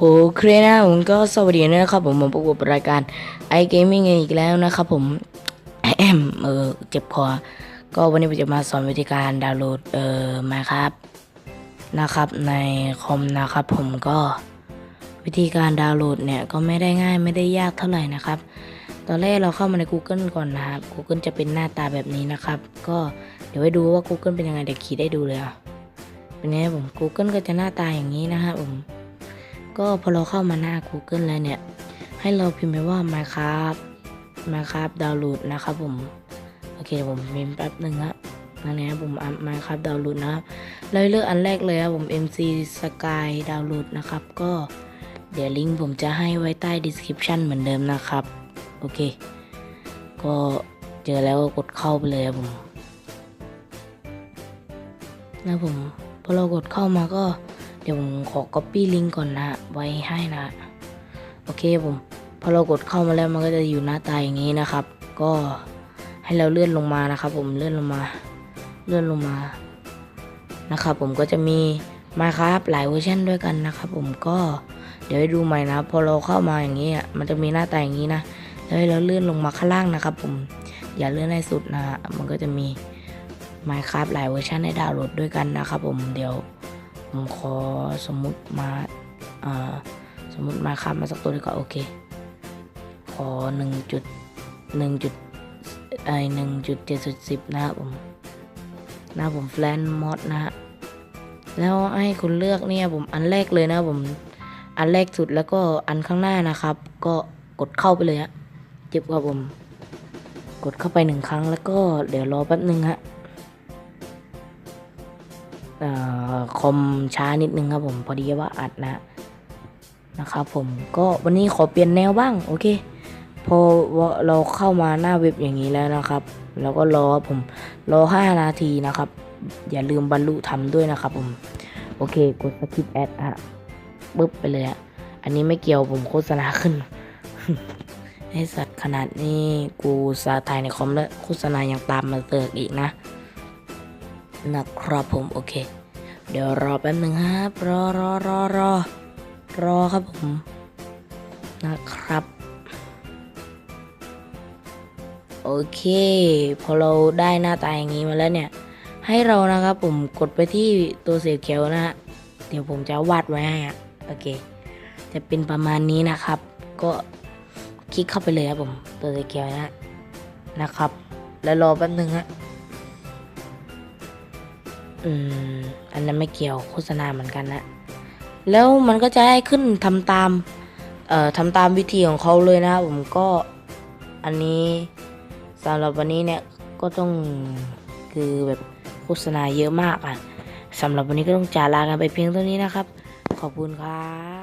โอเคนะผมก็สวัสดีนะครับผมมาพบกับรายการ i Gaming อีกแล้วนะครับผมเออเจ็บคอ ก็วันนี้ผมจะมาสอนวิธีการดาวน์โหลดเออมาครับนะครับในคอมนะครับผมก็วิธีการดาวน์โหลดเนี่ยก็ไม่ได้ง่ายไม่ได้ยากเท่าไหร่นะครับ ตอนแรกเราเข้ามาใน Google ก่อนนะครับ Google จะเป็นหน้าตาแบบนี้นะครับ ก็เดี๋ยวไปดูว่า Google เป็นยังไงเดี๋ยวขีดได้ดูเลยอะเป็นไงผม Google ก็จะหน้าตาอย่างนี้นะครับผม ก็พอเราเข้ามาหน้า Google แล้วเนี่ย ให้เราพิมพ์ไปว่า Minecraft Minecraft ดาวน์โหลดนะครับผม โอเคผมพิมพ์แป๊บหนึ่งละนั่นเองผมอัพ Minecraft ดาวน์โหลดนะครับแล้วเลือกอันแรกเลยครับผม MC Sky ดาวน์โหลดนะครับ ก็เดี๋ยวลิงก์ผมจะให้ไว้ใต้ description เหมือนเดิมนะครับ โอเค ก็เจอแล้วก็กดเข้าไปเลยครับผมนะผมพอเรากดเข้ามาก็ ดี๋ยวผมขอ copy ลิงก์ก่อนนะ ไว้ให้นะ โอเคผม พอเรากดเข้ามาแล้วมันก็จะอยู่หน้าตาอย่างนี้นะครับ ก็ให้เราเลื่อนลงมานะครับ ผมเลื่อนลงมา เลื่อนลงมานะครับ ผมก็จะมีมาครับหลายเวอร์ชันด้วยกันนะครับ ผมก็เดี๋ยวให้ดูใหม่นะ พอเราเข้ามาอย่างนี้มันจะมีหน้าตาอย่างนี้นะแล้วให้เราเลื่อนลงมาข้างล่างนะครับ ผมอย่าเลื่อนให้สุดนะฮะมันก็จะมี Minecraft หลายเวอร์ชันให้ดาวน์โหลดด้วยกันนะครับผมเดี๋ยว ผมขอสมมุติมาอ่าสมมุติมาครับมาสักตัวดีกว่าโอเค ขอหนึ่งจุดหนึ่งจุดไอหนึ่งจุดเจ็ดจุดสิบนะครับผมนะผมแฟลนมอดนะฮะแล้วให้คุณเลือกเนี่ยผมอันแรกเลยนะผมอันแรกสุดแล้วก็อันข้างหน้านะครับ ก็กดเข้าไปเลยฮะเจ็บครับผม กดเข้าไปหนึ่งครั้งแล้วก็เดี๋ยวรอแป๊บนึงฮะ คอมช้านิดนึงครับผมพอดีว่าอัดนะนะครับผมก็วันนี้ขอเปลี่ยนแนวบ้างโอเค พอเราเข้ามาหน้าเว็บอย่างนี้แล้วนะครับ แล้วก็รอผมรอ 5 นาทีนะครับ อย่าลืมบรรลุธรรมด้วยนะครับผม โอเค กดสกิปแอดฮะปึ๊บไปเลยฮะอันนี้ไม่เกี่ยวผมโฆษณาขึ้นให้สัตว์ขนาดนี้กูสาถ่ายในคอมแล้วโฆษณายังตามมาเติกอีกนะ นะครับผมโอเค เดี๋ยวรอแป๊บหนึ่งครับรอรอรอรอรอครับผม นะครับ โอเค พอเราได้หน้าตาอย่างนี้มาแล้วเนี่ย ให้เรานะครับผมกดไปที่ตัวสีเขียวนะฮะเดี๋ยวผมจะวาดไว้ให้อะโอเค จะเป็นประมาณนี้นะครับ ก็คลิกเข้าไปเลยครับผม ตัวสีเขียวนะนะครับ แล้วรอแป๊บหนึ่งฮะ อืม อันนั้นไม่เกี่ยวโฆษณาเหมือนกันนะ แล้วมันก็จะให้ขึ้นทำตาม เอ่อทำตามวิธีของเขาเลยนะผมก็อันนี้สำหรับวันนี้เนี่ยก็ต้องคือแบบโฆษณาเยอะมากอะสำหรับวันนี้ก็ต้องจาลากันไปเพียงเท่านี้นะครับ ขอบคุณครับ